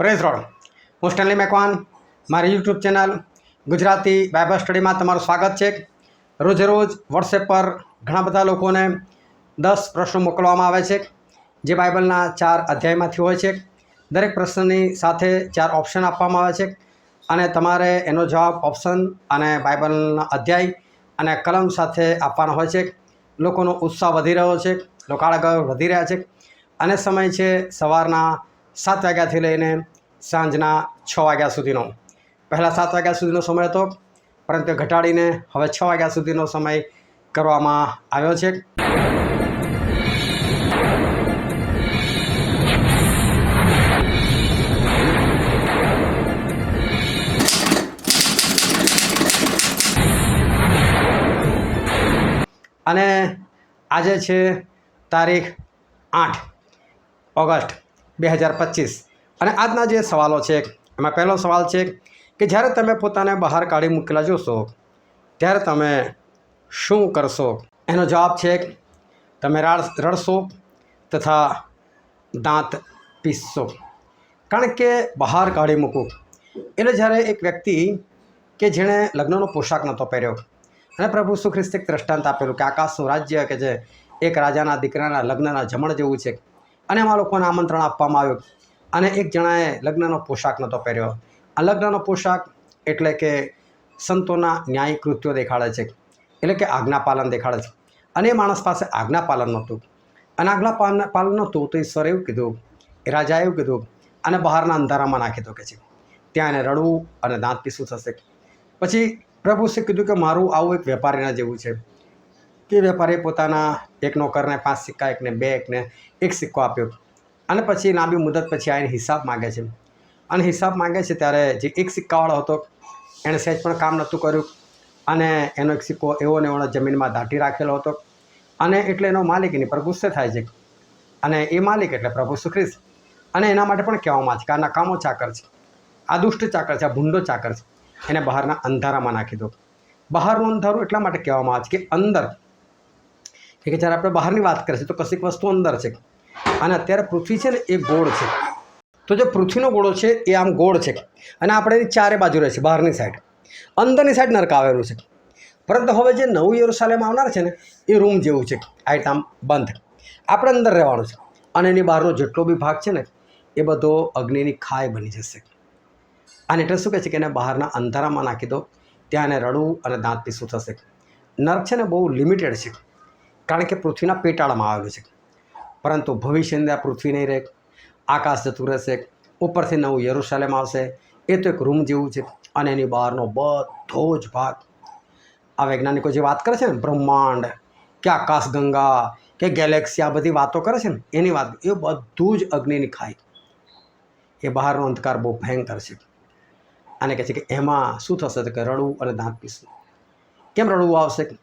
Praise lord. હું Stanley Macwan. મારી YouTube channel Gujarati Bible સ્ટડીમાં તમારું સ્વાગત છે. રોજે રોજ વોટ્સએપ પર ઘણા બધા લોકોને દસ પ્રશ્નો મોકલવામાં આવે છે, જે બાઇબલના ચાર અધ્યાયમાંથી હોય છે. દરેક પ્રશ્નની સાથે ચાર ઓપ્શન આપવામાં આવે છે અને તમારે એનો જવાબ ઓપ્શન અને બાઇબલના અધ્યાય અને કલમ સાથે આપવાનો હોય છે. લોકોનો ઉત્સાહ વધી રહ્યો છે લોકો આગળ વધી રહ્યા છે અને સમય છે સવારના સાત વાગ્યાથી લઈને સાંજના છ વાગ્યા સુધીનો. પહેલાં સાત વાગ્યા સુધીનો સમય હતો, પરંતુ ઘટાડીને હવે છ વાગ્યા સુધીનો સમય કરવામાં આવ્યો છે. અને આજે છે તારીખ આઠ ઓગસ્ટ બે હજાર પચીસ. અને આજના જે સવાલો છે, એમાં પહેલો સવાલ છે કે જ્યારે તમે પોતાને બહાર કાઢી મૂકેલા જોશો, ત્યારે તમે શું કરશો? એનો જવાબ છે, તમે રાડ, રડશો તથા દાંત પીસશો. કારણ કે બહાર કાઢી મૂકવું એટલે જ્યારે એક વ્યક્તિ કે જેણે લગ્નનો પોશાક નહોતો પહેર્યો અને પ્રભુ સુખ્રિસ્તે એક દ્રષ્ટાંત આપેલું કે આકાશનું રાજ્ય કે જે એક રાજાના દીકરાના લગ્નના જમણ જેવું છે અને એમાં લોકોને આમંત્રણ આપવામાં આવ્યું અને એક જણાએ લગ્નનો પોશાક નહોતો પહેર્યો. આ લગ્નનો પોશાક એટલે કે સંતોના ન્યાયી કૃત્યો દેખાડે છે. એટલે કે આજ્ઞા પાલન દેખાડે છે. અને એ માણસ પાસે આજ્ઞા પાલન નહોતું. અને આજ્ઞા પાલન પાલન નહોતું તો ઈશ્વરે એવું કીધું, એ રાજાએ એવું કીધું અને બહારના અંધારામાં નાખી દો કે છે. ત્યાં એને રડવું અને દાંત પીસવું થશે. પછી પ્રભુ શ્રી કીધું કે મારું આવું એક વેપારીના જેવું છે. કે વેપારીએ પોતાના એક નોકરને, પાંચ સિક્કા, એકને, બે, એકને, એક સિક્કો આપ્યો. અને પછી લાંબી મુદત પછી આવીને હિસાબ માગે છે. અને હિસાબ માગે છે ત્યારે જે એક સિક્કાવાળો હતો એણે સહેજ પણ કામ નહોતું કર્યું. અને એનો એક સિક્કો એવો ને એવો જમીનમાં દાટી રાખેલો હતો. અને એટલે એનો માલિક એની પર ગુસ્સે થાય છે. અને એ માલિક એટલે પ્રભુ સુખ્રિસ્ત અને એના માટે પણ કહેવામાં છે કે આ નકામો ચાકર છે. આ દુષ્ટ ચાકર છે, આ ભૂંડો ચાકર છે. એને બહારના અંધારામાં નાખી દો. બહારનું અંધારું એટલા માટે કહેવામાં આવે છે કે અંદર. કે જ્યારે આપણે બહારની વાત કરીએ છીએ તો કશીક વસ્તુ અંદર છે. અને અત્યારે પૃથ્વી છે ને એ ગોળ છે. તો જે પૃથ્વીનો ગોળો છે એ આમ ગોળ છે. અને આપણે એની ચારે બાજુ રહે છે, બહારની સાઈડ અંદરની સાઈડ નરક આવેલું છે. પરંતુ હવે જે નવું યરુસાલેમ આવનાર છે ને, એ રૂમ જેવું છે. આ રીતે આમ બંધ. આપણે અંદર રહેવાનું છે. અને એની બહારનો જેટલો બી ભાગ છે ને, એ બધો અગ્નિની ખાય બની જશે. અને એટલે શું કહે છે કે એને બહારના અંધારામાં નાખી દો, ત્યાં એને રડવું અને દાંત પીસું થશે. નર્ક છે ને બહુ લિમિટેડ છે. કારણ કે પૃથ્વીના પેટાળામાં આવેલું છે. પરંતુ ભવિષ્યની આ પૃથ્વી નહીં રહે, આકાશ જતું રહેશે, ઉપરથી નવું યરુશાલેમ આવશે. એ તો એક રૂમ જેવું છે અને એની બહારનો બધો જ ભાગ. આ વૈજ્ઞાનિકો જે વાત કરે છે ને, બ્રહ્માંડ, કે આકાશગંગા, કે ગેલેક્સી, આ બધી વાતો કરે છે ને, એની વાત, એ બધું જ અગ્નિની ખાય એ બહારનો અંધકાર બહુ ભયંકર છે. અને કહે છે કે એમાં શું થશે? કે રડવું અને દાંત પીસવું. કેમ રડવું આવશે?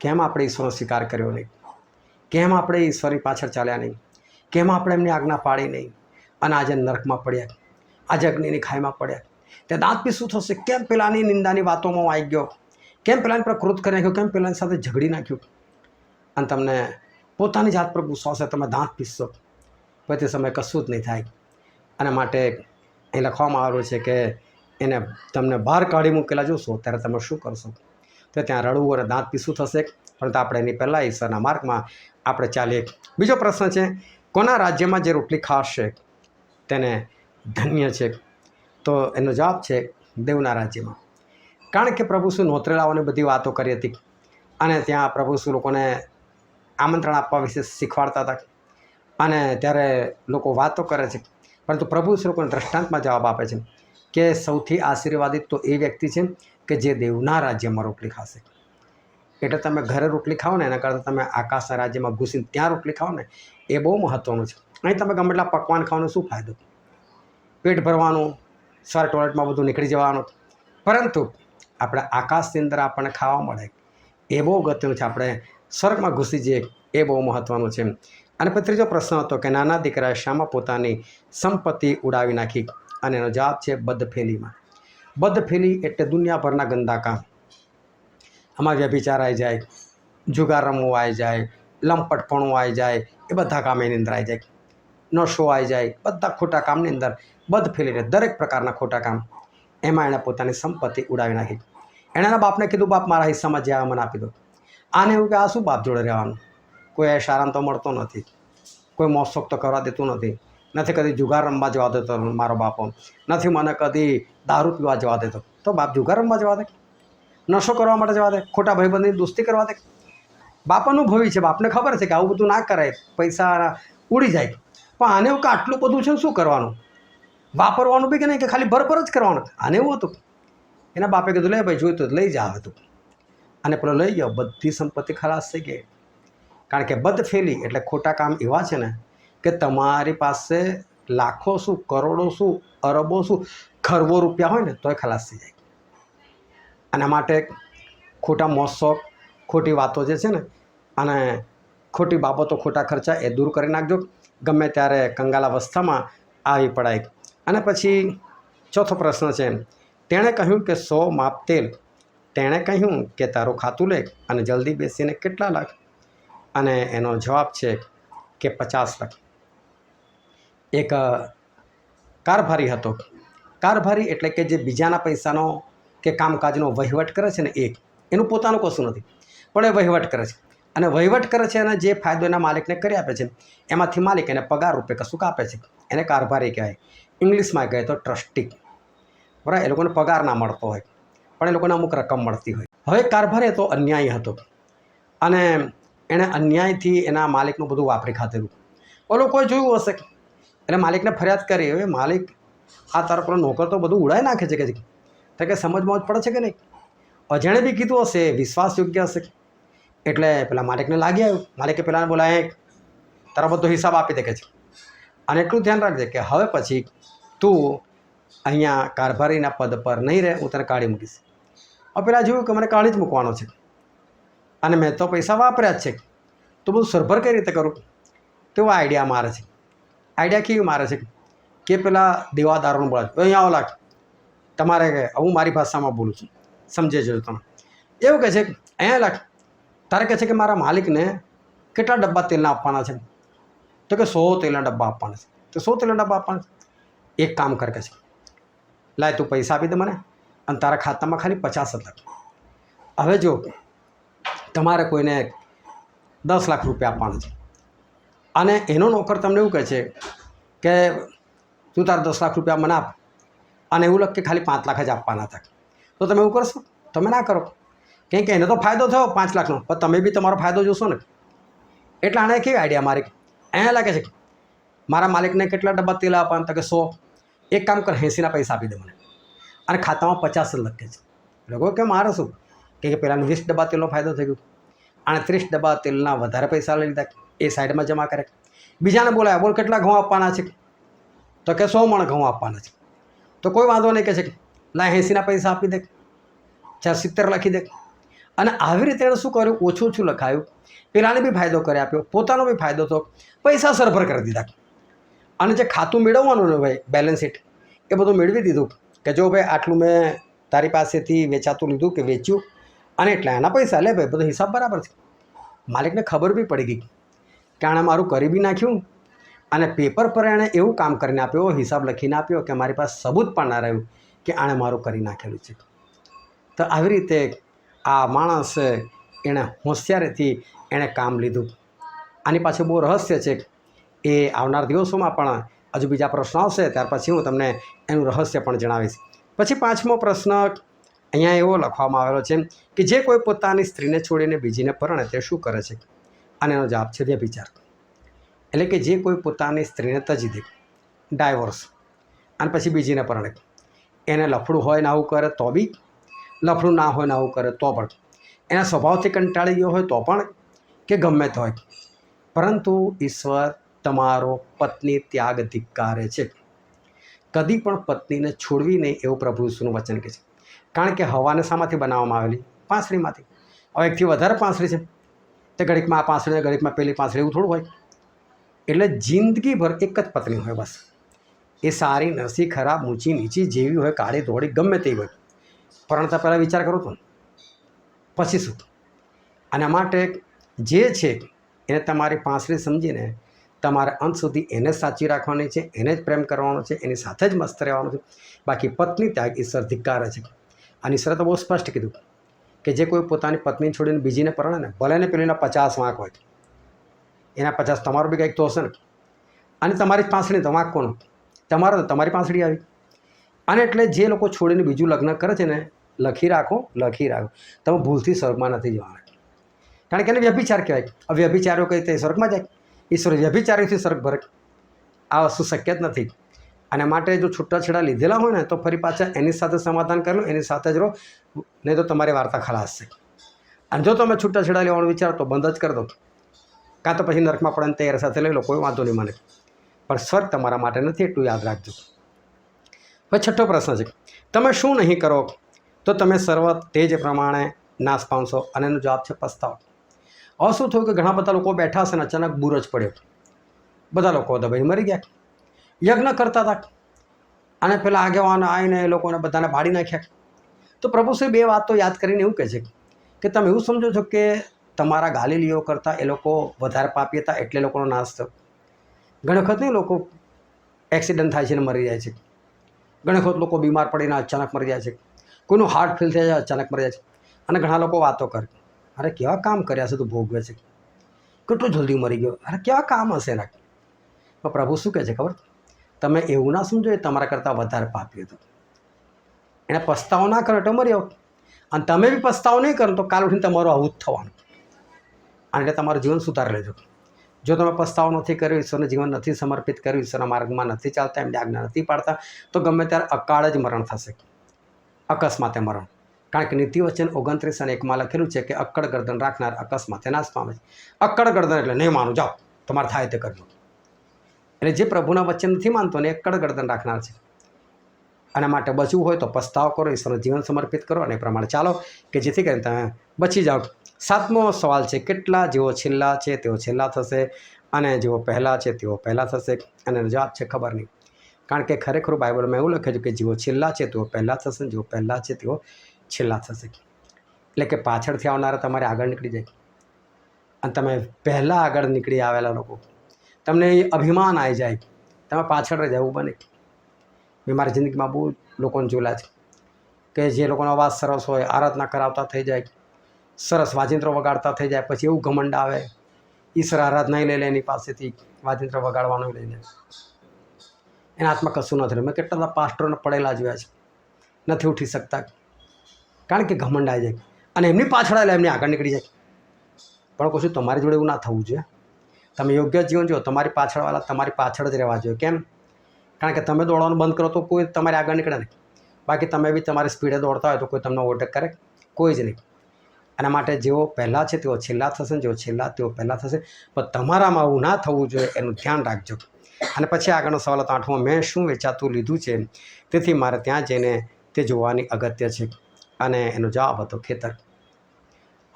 કેમ આપણે ઈશ્વરનો સ્વીકાર કર્યો નહીં? કેમ આપણે ઈશ્વરની પાછળ ચાલ્યા નહીં? કેમ આપણે એમની આજ્ઞા પાડી નહીં? અને આજે નર્કમાં પડ્યા. આજે અગ્નિની ખાઈમાં પડ્યા. તે દાંત પીસું થશે? કેમ પેલાની નિંદાની વાતોમાં આવી ગયો? કેમ પેલાની પર ક્રોધ કરી નાખ્યો? કેમ પેલાની સાથે ઝઘડી નાખ્યું? અને તમને પોતાની જાત પર ગુસ્સો આવશે, તમે દાંત પીસશો. પછી તે સમય કશું જ નહીં થાય. અને માટે એ લખવામાં આવેલું છે કે એને તમને બહાર કાઢી મૂકેલા જોશો, ત્યારે તમે શું કરશો? તો ત્યાં રડવું અને દાંત પીસું થશે. પરંતુ આપણે એની પહેલાં ઈશ્વરના માર્ગમાં આપણે ચાલીએ. બીજો પ્રશ્ન છે, કોના રાજ્યમાં જે રોટલી ખાશે તેને ધન્ય છે. તો એનો જવાબ છે, દેવના રાજ્યમાં. કારણ કે પ્રભુ શું નોતરેલાઓની બધી વાતો કરી હતી અને ત્યાં પ્રભુ શું લોકોને આમંત્રણ આપવા વિશે શીખવાડતા હતા અને ત્યારે લોકો વાતો કરે છે. પરંતુ પ્રભુ શું લોકોને દ્રષ્ટાંતમાં જવાબ આપે છે કે સૌથી આશીર્વાદિત તો એ વ્યક્તિ છે કે જે દેવના રાજ્યમાં રોટલી ખાશે? એટલે તમે ઘરે રોટલી ખાઓ ને, એના કરતાં તમે આકાશના રાજ્યમાં ઘૂસીને ત્યાં રોટલી ખાઓ ને, એ બહુ મહત્ત્વનું છે. અહીં તમે ગમે એટલા પકવાન ખાવાનો શું ફાયદો? પેટ ભરવાનું, સર ટોયલેટમાં બધું નીકળી જવાનું. પરંતુ આપણે આકાશની અંદર આપણને ખાવા મળે, એ બહુ અગત્યનું છે. આપણે સ્વર્ગમાં ઘૂસી જઈએ, એ બહુ મહત્ત્વનું છે. અને પછી ત્રીજો પ્રશ્ન હતો કે નાના દીકરાએ શામાં પોતાની સંપત્તિ ઉડાવી નાખી અને એનો જવાબ છે બદફેલીમાં. બદફેલી એટલે દુનિયાભરના ગંદા કામ આમાં વ્યભિચાર આવી જાય જુગાર રમવું આવી જાય લંપટપણું આવી જાય એ બધા કામ એની અંદર આવી જાય નશો આવી જાય બધા ખોટા કામની અંદર બધ ફેલી રહે દરેક પ્રકારના ખોટા કામ એમાં એણે પોતાની સંપત્તિ ઉડાવી નાખી એણે એના બાપને કીધું બાપ મારા હિસ્સામાં જ્યાં મને આપી દો આને એવું કે આ શું બાપ જોડે રહેવાનું કોઈ એશ આરામ તો મળતો નથી કોઈ મોસોક તો કરવા દેતું નથી નથી કદી જુગાર રમવા જવા દેતો મારો બાપો નથી મને કદી દારૂ પીવા જવા દેતો તો બાપ જુગાર રમવા જવા દે નશો કરવા માટે જવા દે, ખોટા ભાઈબંધની દોસ્તી કરવા દે. બાપ અનુભવી છે, બાપને ખબર છે કે આવું બધું ના કરાય, પૈસા ઉડી જાય. પણ આને એવું કે આટલું બધું છે શું કરવાનું? વાપરવાનું બી કે નહીં, કે ખાલી ભરભર જ કરવાનું? આને એવું હતું. એના બાપે કીધું, લે ભાઈ જોઈતું તો લઈ જા હતું અને પેલો લઈ ગયો, બધી સંપત્તિ ખલાસ થઈ ગઈ. કારણ કે બદ ફેલી એટલે ખોટા કામ એવા છે ને કે તમારી પાસે લાખો શું, કરોડો શું, અરબો શું, ખરબો રૂપિયા હોય ને, તોય ખલાસ થઈ જાય. આના માટે ખોટા મોજશોખ ખોટી વાતો જે છે ને, અને ખોટી બાબતો, ખોટા ખર્ચા એ દૂર કરી નાખજો. ગમે ત્યારે કંગાલ અવસ્થામાં આવી પડાય. અને પછી ચોથો પ્રશ્ન છે, તેણે કહ્યું કે સો માપ તેલ. તેણે કહ્યું કે તારું ખાતું લે અને જલ્દી બેસીને કેટલા લાખ? અને એનો જવાબ છે કે પચાસ લાખ. એક કારભારી હતો. કારભારી એટલે કે જે બીજાના પૈસાનો કે કામકાજનો વહીવટ કરે છે ને એક, એનું પોતાનું કશું નથી. પણ એ વહીવટ કરે છે. અને વહીવટ કરે છે અને જે ફાયદો એના માલિકને કરી આપે છે, એમાંથી માલિક એને પગાર રૂપે કશુંક આપે છે. એને કારભારી કહેવાય. ઇંગ્લિશમાં કહે તો ટ્રસ્ટી બરાબર? એ લોકોને પગાર ના મળતો હોય. પણ એ લોકોને અમુક રકમ મળતી હોય. હવે કારભારી તો અન્યાય હતો. અને એણે અન્યાયથી એના માલિકનું બધું વાપરી ખાધેલું. ઓલો કોઈ જોયું હશે? એટલે માલિકને ફરિયાદ કરી. હવે માલિક આ તારો પેલો નોકર તો બધું ઉડાવી નાખે છે કે તો કે સમજમાં જ પડે છે કે નહીં? અજાણે બી કીધું હશે, વિશ્વાસ યોગ્ય હશે. એટલે પેલા માલિકને લાગી આવ્યું. માલિકે પેલાને બોલાય તારો બધો હિસાબ આપી દે કે છે. અને એટલું ધ્યાન રાખજે કે હવે પછી તું અહીંયા કારભારીના પદ પર નહીં રહે, હું તને કાઢી મૂકીશ. હવે પેલા જોયું કે મને કાઢી જ મૂકવાનો છે. અને મેં તો પૈસા વાપર્યા જ છે. તો બધું સરભર કઈ રીતે કરું? તેવો આઈડિયા મારે છે. આઈડિયા કેવી મારે છે? કે પેલા દેવાદારોનું બોલાવે અહીંયા લાગ. તમારે હું મારી ભાષામાં બોલું છું. સમજે જજો તમે. એવું કહે છે, અહીંયા લખ તારે કહે છે કે મારા માલિકને કેટલા ડબ્બા તેલના આપવાના છે? તો કે સો તેલના ડબ્બા આપવાના છે. તો સો તેલના ડબ્બા આપવાના એક કામ કર કે છે, લાય તું પૈસા આપી દે મને અને તારા ખાતામાં ખાલી પચાસ જ લાખ. હવે જો તમારે કોઈને દસ લાખ રૂપિયા આપવાના છે. અને એનો નોકર તમને એવું કહે છે કે, તું તારા દસ લાખ રૂપિયા મને આપ. અને એવું લખ કે ખાલી પાંચ લાખ જ આપવાના હતા તો તમે એવું કરશો? તમે ના કરો. કેમ કે એને તો ફાયદો થયો પાંચ લાખનો. પણ તમે બી તમારો ફાયદો જોશો ને. એટલે આને કેવી આઈડિયા મારી? અહીંયા લાગે છે કે મારા માલિકને કેટલા ડબ્બા તેલ આપવાના? તો કે સો. એક કામ કર, એંસીના પૈસા આપી દે મને. અને ખાતામાં પચાસ લખે છે. લોકો કે મારે શું? કે કે વીસ ડબ્બા તેલનો ફાયદો થઈ ગયો. અને ત્રીસ ડબ્બા તેલના વધારે પૈસા લઈ લીધા. એ સાઈડમાં જમા કરે. બીજાને બોલાય, બોલ કેટલા ઘઉં આપવાના છે? તો કે સો મણ ઘઉં આપવાના છે. તો કોઈ વાંધો નહીં કે છે કે, ના, એંસીના પૈસા આપી દે, ચાર સિત્તેર લખી દે. અને આવી રીતે એણે શું કર્યું? ઓછું ઓછું લખાયું. પેલાને બી ફાયદો કરી આપ્યો, પોતાનો બી ફાયદો થયો. પૈસા સરભર કરી દીધા. અને જે ખાતું મેળવવાનું ને ભાઈ બેલેન્સ શીટ એ બધું મેળવી દીધું કે જો ભાઈ, આટલું મેં તારી પાસેથી વેચાતું લીધું કે વેચ્યું, અને એટલા એના પૈસા, લે ભાઈ, બધો હિસાબ બરાબર છે. માલિકને ખબર બી પડી ગઈ કે આણે મારું કરી બી નાખ્યું અને પેપર પર એણે એવું કામ કરીને આપ્યો હિસાબ લખીને આપ્યો કે મારી પાસે સબૂત પણ ના રહ્યું કે આણે મારું કરી નાખેલું છે. તો આવી રીતે આ માણસ એણે હોશિયારીથી એણે કામ લીધું. આની પાછળ બહુ રહસ્ય છે એ આવનાર દિવસોમાં પણ હજુ બીજા પ્રશ્નો આવશે, ત્યાર પછી હું તમને એનું રહસ્ય પણ જણાવીશ. પછી પાંચમો પ્રશ્ન અહીંયા એવો લખવામાં આવેલો છે કે જે કોઈ પોતાની સ્ત્રીને છોડીને બીજીને પરણે તે શું કરે છે? અને એનો જવાબ છે વ્યભિચાર. એટલે કે જે કોઈ પોતાની સ્ત્રીને તજી દે ડાયવોર્સ અને પછી બીજીને પરણે. એને લફડું હોય ને આવું કરે તો બી, લફડું ના હોય ને આવું કરે તો પણ. એના સ્વભાવથી કંટાળી ગયો હોય તો પણ કે ગમે તે હોય. પરંતુ ઈશ્વર તમારો પત્ની ત્યાગ ધિક્કારે છે. કદી પણ પત્નીને છોડવી નહીં એવું પ્રભુ ઈશ્વરનું વચન કહે છે. કારણ કે હવાને શામાંથી બનાવવામાં આવેલી? પાંસળીમાંથી. હવે એકથી વધારે પાંસળી છે. તે ઘડીકમાં આ પાંસળી ઘડીકમાં પેલી પાંસળી એવું થોડું હોય. એટલે જિંદગીભર એક જ પત્ની હોય બસ. એ સારી, નરસી, ખરાબ, ઊંચી, નીચી જેવી હોય, કાળી, ધોળી, ગમે તેવી હોય. પરણતા પહેલાં વિચાર કરો તો. પછી શું? આના માટે જે છે એને તમારી પાંસળી સમજીને તમારે અંત સુધી એને સાચી રાખવાની છે, એને જ પ્રેમ કરવાનો છે, એની સાથે જ મસ્ત રહેવાનું છે. બાકી પત્ની ત્યાગ ઈશ્વર ધિક્કારે છે. અને ઈશ્વરે તો બહુ સ્પષ્ટ કીધું કે જે કોઈ પોતાની પત્ની છોડીને બીજીને પરણે ને ભલે ને પેલીના પચાસ વાંક હોય. એના પચાસ તમારો બી કંઈક તો હશે ને. અને તમારી પાંસળી તો વાંક કોનો તમારો તો તમારી પાંસળી આવી. અને એટલે જે લોકો છોડીને બીજું લગ્ન કરે છે ને, લખી રાખો લખી રાખો. તમે ભૂલથી સ્વર્ગમાં નથી જવાના. કારણ કે એને વ્યભિચાર કહેવાય. આ વ્યભિચારો કઈ તે સ્વર્ગમાં જાય? ઈશ્વર વ્યભિચારીથી સ્વર્ગ ભરે. આ વસ્તુ શક્ય જ નથી. અને માટે જો છૂટાછેડા લીધેલા હોય ને, તો ફરી પાછા એની સાથે સમાધાન કરી લો, એની સાથે જ રહો. નહીં તો તમારી વાર્તા ખલાસ છે. અને જો તમે છૂટાછેડા લેવાનું વિચારો, તો બંધ જ કરી દો. કાં તો પછી નર્કમાં પડે તૈયાર સાથે લઈ લો, કોઈ વાંધો નહીં મને. પણ સ્વર્ગ તમારા માટે નથી એટલું યાદ રાખજો. હવે છઠ્ઠો પ્રશ્ન છે, તમે શું નહીં કરો, તો તમે સર્વ તે જ પ્રમાણે નાશ પામશો અને એનો જવાબ છે પસ્તાવો. હવે શું થયું કે ઘણા બધા લોકો બેઠા હશે ને અચાનક બુરજ પડ્યો. બધા લોકો દબાઈ મરી ગયા. યજ્ઞ કરતા હતા. અને પેલા આગેવાનો આવીને એ લોકોને બધાને ભાડી નાખ્યા. તો પ્રભુશ્રી બે વાત તો યાદ કરીને એવું કહે છે કે તમે એવું સમજો છો કે તમારા ગાલીલીઓ કરતાં એ લોકો વધારે પાપી હતા એટલે લોકોનો નાશ થયો. ઘણી વખત નહીં, લોકો એક્સિડન્ટ થાય છે ને મરી જાય છે. ઘણી વખત લોકો બીમાર પડીને અચાનક મરી જાય છે. કોઈનું હાર્ટ ફેલ થઈ જાય, અચાનક મરી જાય છે. અને ઘણા લોકો વાતો કરે. અરે, કેવા કામ કર્યા છે તું ભોગવે છે? કેટલું જલ્દી મરી ગયો? અરે, કેવા કામ હશે એના પણ પ્રભુ શું કહે છે ખબર? તમે એવું ના સમજો, એ તમારા કરતાં વધારે પાપી હતું. એને પસ્તાવો ના કરો તો મરી આવો અને તમે બી પસ્તાવો નહીં કરો તો કાલ ઉઠીને તમારું આવું જ થવાનું. અને તમારું જીવન સુધારી લેજો. જો તમે પસ્તાવો નથી કર્યો, ઈશ્વરને જીવન નથી સમર્પિત કર્યું, ઈશ્વરના માર્ગમાં નથી ચાલતા, એમની આજ્ઞા નથી પાડતા, તો ગમે ત્યારે અકાળ જ મરણ થશે. અકસ્માતે મરણ. કારણ કે નીતિ વચન ઓગણત્રીસ અને એકમાં લખેલું છે કે અક્કડ ગરદન રાખનાર અકસ્માતે નાશ પામે છે. અક્કડ ગરદન એટલે નહીં માનું, જાઓ, તમારે થાય તે કરજો. એટલે જે પ્રભુના વચન નથી માનતો ને અક્કડ ગરદન રાખનાર છે. આના માટે બચવું હોય તો પસ્તાવ કરો, ઈશ્વરનું જીવન સમર્પિત કરો અને એ પ્રમાણે ચાલો કે જેથી કરીને તમે બચી જાઓ. સાતમો સવાલ છે, કેટલા જેઓ છેલ્લા છે તેઓ છેલ્લા થશે અને જેઓ પહેલાં છે તેઓ પહેલાં થશે અને જવાબ છે ખબર નહીં. કારણ કે ખરેખર બાઇબલમાં એવું લખ્યું છે કે જેઓ છેલ્લા છે તેઓ પહેલાં થશે જેઓ પહેલાં છે તેઓ છેલ્લા થશે. એટલે કે પાછળથી આવનારા તમારે આગળ નીકળી જાય. અને તમે પહેલાં આગળ નીકળી આવેલા લોકો. તમને એ અભિમાન આવી જાય તમે પાછળ રહી જવું બને. મેં મારી જિંદગીમાં બહુ લોકોને જોયેલા છે કે જે લોકોનો અવાજ સરસ હોય, આરાધના કરાવતા થઈ જાય. સરસ વાજિંત્રો વગાડતા થઈ જાય, પછી એવું ઘમંડ આવે ઈશ્વર આરાધના લઈ લે એની પાસેથી વાજિંત્ર વગાડવાનું લઈને એના હાથમાં કશું નથી મેં કેટલા બધા પાસ્ટરોને પડેલા જોયા છે. નથી ઉઠી શકતા. કારણ કે ઘમંડ આવી જાય. અને એમની પાછળ એટલે એમની આગળ નીકળી જાય. પણ કહું છું તમારી જોડે એવું ના થવું જોઈએ. તમે યોગ્ય જીવન જો તમારી પાછળવાળા તમારી પાછળ જ રહેવા જોઈએ. કેમ? કારણ કે તમે દોડવાનું બંધ કરો તો કોઈ તમારી આગળ નીકળે નહીં. બાકી તમે બી તમારી સ્પીડે દોડતા હોય તો કોઈ તમને ઓવરટેક કરે. કોઈ જ નહીં. એના માટે જેઓ પહેલાં છે, તેઓ છેલ્લા થશે જેઓ છેલ્લા તેઓ પહેલાં થશે. પણ તમારામાં આવું ના થવું જોઈએ, એનું ધ્યાન રાખજો. અને પછી આગળનો સવાલ હતો, આઠમો, મેં શું વેચાતું લીધું છે? તેથી મારે ત્યાં જઈને તે જોવાની અગત્ય છે. અને એનો જવાબ હતો, ખેતર.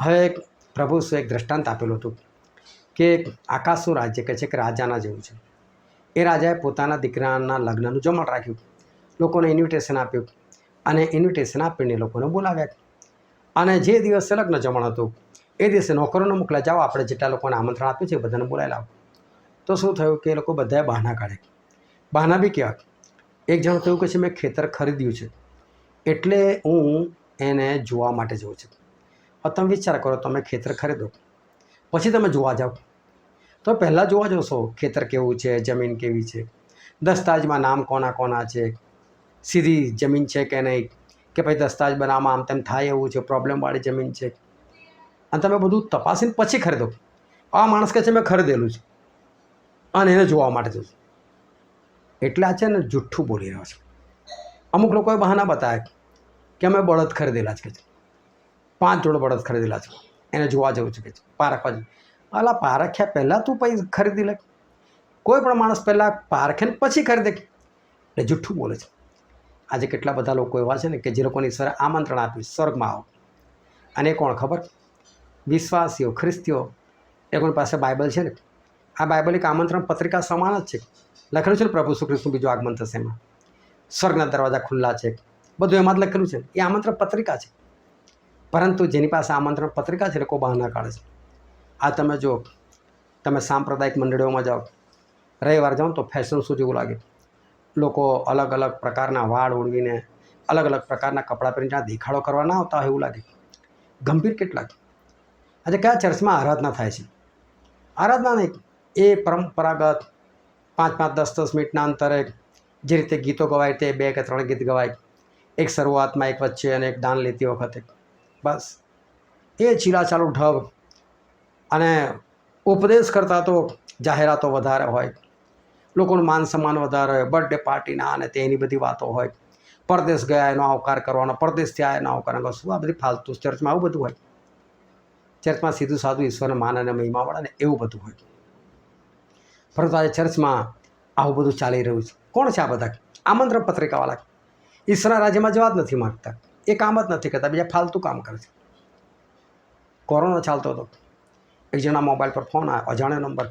હવે પ્રભુ શું એક દ્રષ્ટાંત આપેલું હતું કે આકાશનું રાજ્ય કહે છે કે રાજાના જેવું છે. એ રાજાએ પોતાના દીકરાના લગ્નનું જમણ રાખ્યું. લોકોને ઇન્વિટેશન આપ્યું અને ઇન્વિટેશન આપીને લોકોને બોલાવ્યા. અને જે દિવસે લગ્ન જમણ હતું, એ દિવસે નોકરોને મોકલા જાઓ, આપણે જેટલા લોકોને આમંત્રણ આપ્યું છે બધાને બોલાવી લાવો. તો શું થયું કે એ લોકો બધાએ બહાના કાઢે બહાના બી કહેવા એક જણ થયું કે છે, મેં ખેતર ખરીદ્યું છે, એટલે હું એને જોવા માટે જઉં છું. હવે તમે વિચાર કરો, તમે ખેતર ખરીદો, પછી તમે જોવા જાઓ. તો પહેલાં જોવા જશો, ખેતર કેવું છે, જમીન કેવી છે, દસ્તાવેજમાં નામ કોના કોના છે, સીધી જમીન છે કે નહીં? કે પછી દસ્તાવેજ બનાવવામાં આમ તેમ થાય એવું છે પ્રોબ્લેમવાળી જમીન છે. અને તમે બધું તપાસીને પછી ખરીદો. આ માણસ કહે છે, મેં ખરીદેલું છે. અને એને જોવા માટે જશું. એટલે આ છે ને જુઠ્ઠું બોલી રહ્યો છે. અમુક લોકોએ બહાના બતાવ્યા કે અમે બળદ ખરીદેલા છે કે છે. પાંચ જોડ બળદ ખરીદેલા છે. એને જોવા જવું છે કે છે. પારખવા જવું. અલા પારખ્યા પહેલાં તું પછી ખરીદી લે. કોઈ પણ માણસ પહેલાં પારખે ને પછી ખરીદે એટલે જુઠ્ઠું બોલે છે. આજે કેટલા બધા લોકો એવા છે ને કે જે લોકોની સર આમંત્રણ આપ્યું સ્વર્ગમાં આવો. અને કોણ ખબર? વિશ્વાસીઓ, ખ્રિસ્તીઓ. એ કોણ પાસે બાઇબલ છે ને. આ બાઇબલ એક આમંત્રણ પત્રિકા સમાન જ છે. લખેલું છે ને પ્રભુ સુખ્રિસ્તનું બીજું આગમન થશે એમાં. સ્વર્ગના દરવાજા ખુલ્લા છે. બધું એમાં જ લખેલું છે. એ આમંત્રણ પત્રિકા છે. પરંતુ જેની પાસે આમંત્રણ પત્રિકા છે લોકો બહાના કાઢે છે. આ તમે જો તમે સાંપ્રદાયિક મંડળીઓમાં જાઓ. રવિવાર જાઓ તો ફેશન શું જેવું લાગે. લોકો અલગ અલગ પ્રકારના વાળ ઓળવીને અલગ અલગ પ્રકારના કપડાં પહેરીને જ્યાં દેખાડો કરવા ના આવતા હોય એવું લાગે. ગંભીર કેટલાક. આજે કયા ચર્ચમાં આરાધના થાય છે? આરાધના નહીં, એ પરંપરાગત પાંચ પાંચ, દસ દસ મિનિટના અંતરે જે રીતે ગીતો ગવાય તે બે કે ત્રણ ગીત ગવાય. એક શરૂઆતમાં એક વચ્ચે અને એક દાન લેતી વખતે. બસ. એ ચીલાચાલુ ઢબ અને ઉપદેશ કરતાં તો જાહેરાતો વધારે હોય. લોકોનું માન સન્માન વધારે હોય બર્થડે પાર્ટીના અને તેની બધી વાતો હોય. પરદેશ ગયા, એનો આવકાર કરવાનો પરદેશથી આ એનો આવકાર કરવાનો, શું આ બધી ફાલતુ ચર્ચમાં આવું બધું હોય? ચર્ચમાં સીધું સાધું ઈશ્વરને માન અને મહિમા મળે ને એવું બધું હોય. પરંતુ આજે ચર્ચમાં આવું બધું ચાલી રહ્યું છે. કોણ છે આ બધા? આમંત્રણ પત્રિકાવાળા ઈશ્વરના રાજ્યમાં જવા જ નથી માગતા. એ કામ જ નથી કરતા. બીજા ફાલતુ કામ કરે છે. કોરોના ચાલતો હતો. એક જણા મોબાઈલ પર ફોન આવ્યો, અજાણ્યો નંબર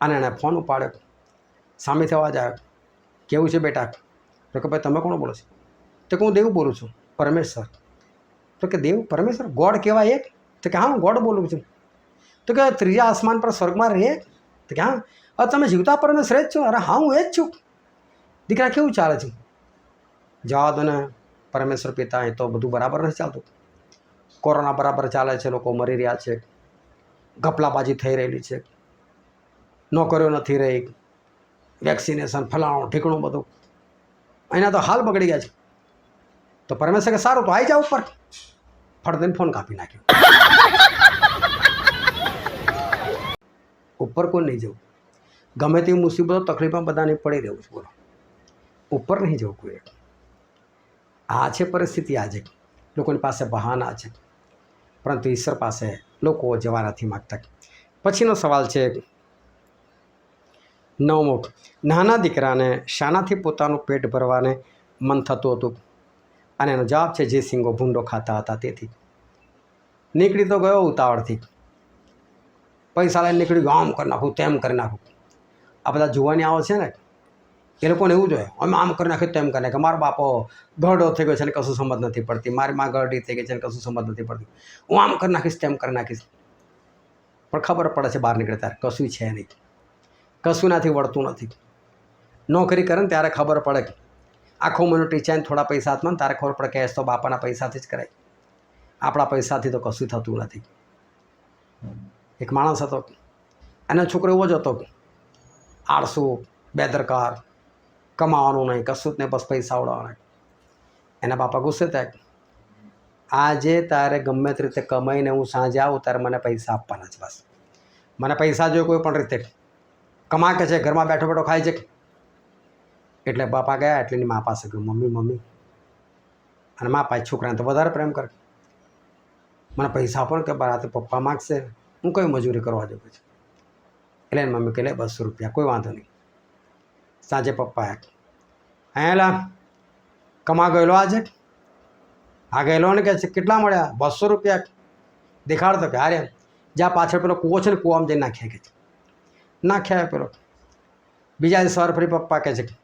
અને એણે ફોન ઉપાડ્યો. સામેથી અવાજ આવ્યો કેવું છે બેટા? તો કે ભાઈ, તમે કોણ બોલો છો? તો કે હું દેવ બોલું છું, પરમેશ્વર. તો કે દેવ, પરમેશ્વર? ગોડ કહેવાય એક? તો કે હા, હું ગોડ બોલું છું. તો કે ત્રીજા આસમાન પર સ્વર્ગમાં રહે તો કે હા. અરે તમે જીવતા પરમેશ્વર જ છો? અરે હા, હું એ જ છું. દીકરા, કેવું ચાલે છે? જવા દો ને, પરમેશ્વર પિતા, એ તો બધું બરાબર નથી ચાલતું. કોરોના બરાબર ચાલે છે, લોકો મરી રહ્યા છે. ગપલાબાજી થઈ રહેલી છે. નોકરીઓ નથી રહી. વેક્સિનેશન, ફલાણું ઠીકણું બધું. એના તો હાલ બગડી ગયા છે. તો પરમેશ્વર કે સારું, તો આવી જાવ ઉપર. ફળદીને ફોન કાપી નાખ્યો. ઉપર કોઈ નહીં જવું. ગમે તેવી મુસીબતો તકલીફમાં બધાને પડી રહેવું છે, બોલો. ઉપર નહીં જવું કોઈ આ છે પરિસ્થિતિ આજે. લોકોની પાસે બહાના છે. પરંતુ ઈશ્વર પાસે લોકો જવા નથી માગતા. પછીનો સવાલ છે નવમો, નાના દીકરાને શાનાથી પોતાનું પેટ ભરવાને મન થતું હતું અને એનો જવાબ છે, જે સિંગો, ભૂંડો ખાતા હતા તેથી. નીકળી તો ગયો ઉતાવળથી. પૈસા લઈને નીકળી ગયો, આમ કરી નાખું, તેમ કરી નાખું. આ બધા જોવાની આવે છે ને? એ લોકોને એવું જોઈએ, અમે આમ કરી નાખ્યું, તેમ કરી નાખે મારો બાપો ગરડો થઈ ગયો છે ને કશું સમજ નથી પડતી. મારી માં ગરડી થઈ ગઈ છે ને કશું સમજ નથી પડતી. હું આમ કરી નાખીશ, તેમ કરી નાખીશ. પણ ખબર પડે છે બહાર નીકળે ત્યારે કશું છે નહીં. કશું નથી વળતું નથી. નોકરી કરે ને ત્યારે ખબર પડે કે આખો મને ટીચાઈને થોડા પૈસા હાથમાં તારે ખબર પડે કેશ તો બાપાના પૈસાથી જ કરાય. આપણા પૈસાથી તો કશું થતું નથી. એક માણસ હતો. એનો છોકરો એવો જ હતો. આળસુ, બેદરકાર, કમાવાનું નહીં, કશું જ નહીં, બસ પૈસા ઉડાવવાના. એના બાપા ગુસ્સે થાય આજે તારે ગમે તે રીતે કમાઈને હું સાંજે આવું ત્યારે મને પૈસા આપવાના છે બસ. મને પૈસા જોઈએ કોઈ પણ રીતે. કમા કે છે, ઘરમાં બેઠો બેઠો ખાય છે. એટલે બાપા ગયા, એટલે એની મા પાસે ગયું, મમ્મી મમ્મી. અને મા પાસે છોકરાને તો વધારે પ્રેમ કરે. મને પૈસા આપો કે બાર તો પપ્પા માગશે, હું કઈ મજૂરી કરવા જવું છે એટલે એની મમ્મી કહે, લે, બસો રૂપિયા, કોઈ વાંધો નહીં. સાંજે પપ્પા અહીંયા કમા ગયેલો આજે આ ગયેલો ને કે છે? કેટલા મળ્યા? બસો રૂપિયા દેખાડતો કે, હારે જ્યાં પાછળ પેલો કૂવો છે ને, કૂવામાં જઈને નાખ્યા કે છે. નાખ્યા પેલો બીજા દિવસે સવાર ફરી પપ્પા કહે છે કે,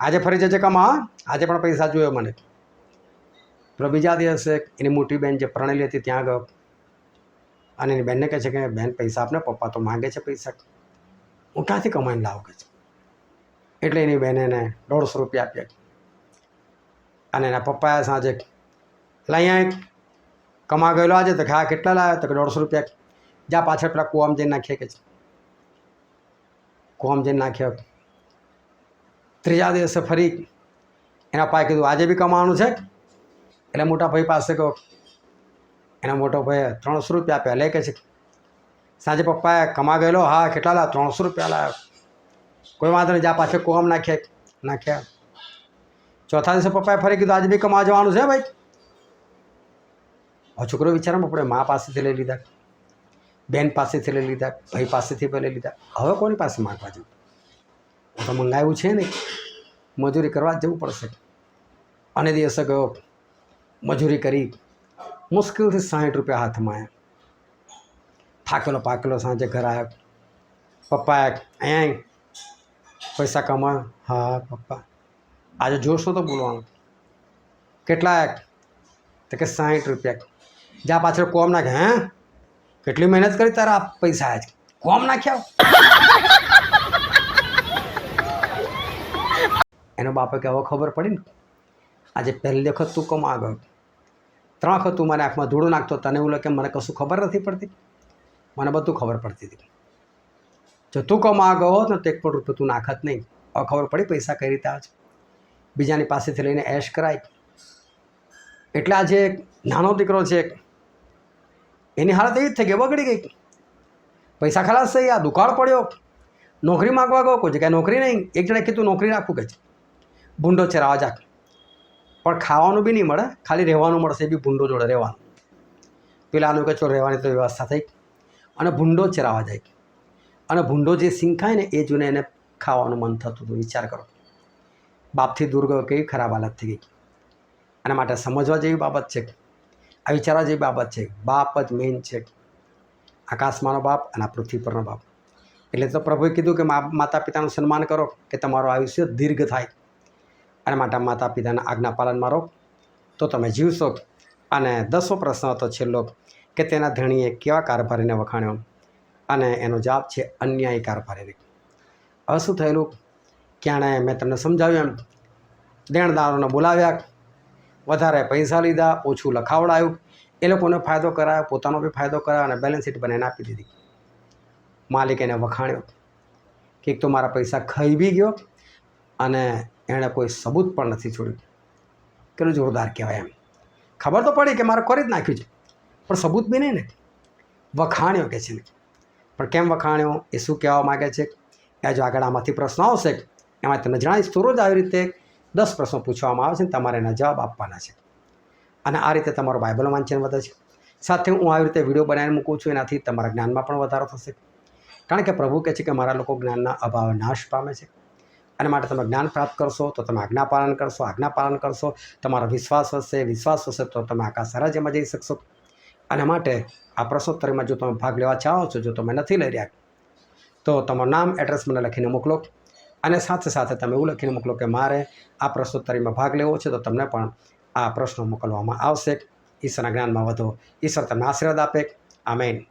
આજે ફરી જજે કમા? આજે પણ પૈસા જોયો મને. પેલો બીજા દિવસે એની મોટી બેન જે પ્રણેલી હતી ત્યાં ગયો. અને એની બહેનને કહે છે કે, બેન, પૈસા આપને, પપ્પા તો માંગે છે પૈસા. હું ક્યાંથી કમાઈને લાવું કે છે? એટલે એની બહેને એને દોઢસો રૂપિયા આપ્યા અને એના પપ્પાએ સાંજે લઈ કમા ગયેલો આજે તો હા, કેટલા લાવ્યા તો કે, દોઢસો રૂપિયા જ્યાં પાછળ પેલા કુવામાં જઈને નાખીએ કે છે. કુવામાં જઈને નાખ્યો ત્રીજા દિવસે ફરી એના પાએ કીધું, આજે બી કમાવાનું છે? એટલે મોટા ભાઈ પાસે કહો. એના મોટો ભાઈએ ત્રણસો રૂપિયા આપ્યા લે કે છે. સાંજે પપ્પાએ, કમા ગયેલો? હા, કેટલા લાવ્યા ત્રણસો રૂપિયા લાવ્યા કોઈ વાંધો નહીં જ્યાં પાછળ કોમ નાખ્યા નાખ્યા. ચોથા દિવસે પપ્પાએ ફરી કીધું, આજે બી કમા જવાનું છે ભાઈ? હા, છોકરો વિચારમાં આપણે મા પાસેથી લઈ લીધા. બેન પાસેથી લઈ લીધા, ભાઈ પાસેથી લઈ લીધા. હવે કોની પાસે માગવા જવું? તો મંગાવ્યું છે ને. મજૂરી કરવા જવું પડશે. અને દિવસે ગયો, મજૂરી કરી, મુશ્કેલથી સાઠ રૂપિયા હાથમાં આવ્યા થાકેલો પાકેલો સાંજે ઘર આવ્યો પપ્પા અહીંયા પૈસા કમા હા પપ્પા. આજે જોશો તો બોલવાનું. કેટલા તો કે સાઠ રૂપિયા. જ્યાં પાછળ કોમ નાખે, હે? કેટલી મહેનત કરી તારા પૈસા આજ? કોમ નાખ્યા એનો બાપે કે હવે ખબર પડી ને? આજે પહેલી વખત તું કમ આગળ ત્રણ વખત તું મને આંખમાં ધૂળો નાખતો, તને એવું લખે મને કશું ખબર નથી પડતી? મને બધું ખબર પડતી હતી. જો તું કમા ગયો હોત ને, તો એક પણ રૂપિયો તું નાખત નહીં. હવે ખબર પડી પૈસા કઈ રીતે આવે છે બીજાની પાસેથી લઈને એશ કરાય. એટલે આજે એક નાનો દીકરો છે એની હાલત એવી જ થઈ ગઈ બગડી ગઈ. પૈસા ખલાસ થઈ આ દુકાળ પડ્યો. નોકરી માગવા ગયો, કોઈ જગ્યાએ નોકરી નહીં. એક જણે કીધું, નોકરી રાખવું કે ભૂંડો છે રાજા પણ ખાવાનું બી નહીં મળે, ખાલી રહેવાનું મળશે, એ બી ભૂંડો જોડે રહેવાનું. પેલાનું કે ચો રહેવાની તો વ્યવસ્થા થઈ અને ભૂંડો ચરાવા જાય અને ભૂંડો જે ખાય ને, એ જોઈને એને ખાવાનું મન થતું હતું, વિચાર કરો. બાપથી દૂર ગયો, કેવી ખરાબ હાલત થઈ ગઈ. આના માટે સમજવા જેવી બાબત છે આ વિચારવા જેવી બાબત છે, બાપ જ મેઇન છે, આકાશમાંનો બાપ અને આ પૃથ્વી પરનો બાપ. એટલે તો પ્રભુએ કીધું કે માતા પિતાનું સન્માન કરો કે તમારું આયુષ્ય દીર્ઘ થાય અને માટે માતા પિતાના આજ્ઞા પાલન મારો. તો તમે જીવશો અને દસો પ્રશ્ન હતો છેલ્લો કે તેના ધણીએ કેવા કારભારીને વખાણ્યો? અને એનો જવાબ છે અન્યાયી કારભારી હવે શું થયેલું? ક્યાણે મેં તમને સમજાવ્યું એમ. દેણદારોને બોલાવ્યા. વધારે પૈસા લીધા, ઓછું લખાવડાયું. એ લોકોને ફાયદો કરાયો, પોતાનો બી ફાયદો કરાયો અને બેલેન્સ શીટ બનાવીને આપી દીધી. માલિક એને વખાણ્યો કે એક તો મારા પૈસા ખાઈ બી ગયો અને એણે કોઈ સબૂત પણ નથી છોડ્યું. કેટલું જોરદાર કહેવાય એમ. ખબર તો પડી કે મારે કરી જ નાખ્યું છે, પણ સબૂત બી નહીં ને વખાણ્યો કે છે ને પણ કેમ વખાણ્યો? એ શું કહેવા માગે છે? એ જો આગળ આમાંથી પ્રશ્ન આવશે. એમાં તમને જણાવીશ તો રોજ આવી રીતે દસ પ્રશ્નો પૂછવામાં આવે છે ને તમારે એના જવાબ આપવાના છે. અને આ રીતે તમારો બાઇબલ વાંચન વધે છે. સાથે હું આવી રીતે વીડિયો બનાવીને મૂકું છું, એનાથી તમારા જ્ઞાનમાં પણ વધારો થશે. કારણ કે પ્રભુ કહે છે કે મારા લોકો જ્ઞાનના અભાવે નાશ પામે છે. અને માટે તમે જ્ઞાન પ્રાપ્ત કરશો, તો તમે આજ્ઞા પાલન કરશો, આજ્ઞા પાલન કરશો, તમારો વિશ્વાસ વધશે વિશ્વાસ વધશે, તો તમે આકાશ રાજ્યમાં જઈ શકશો. અને માટે આ પ્રશ્નોત્તરીમાં જો તમે ભાગ લેવા ચાહો છો, જો તમે નથી લઈ રહ્યા, તો તમારું નામ, એડ્રેસ મને લખીને મોકલો. અને સાથે સાથે તમે એવું લખીને મોકલો કે મારે આ પ્રશ્નોત્તરીમાં ભાગ લેવો છે, તો તમને પણ આ પ્રશ્નો મોકલવામાં આવશે. ઈશ્વરના જ્ઞાનમાં વધો. ઈશ્વર તમને આશીર્વાદ આપે. આમેન.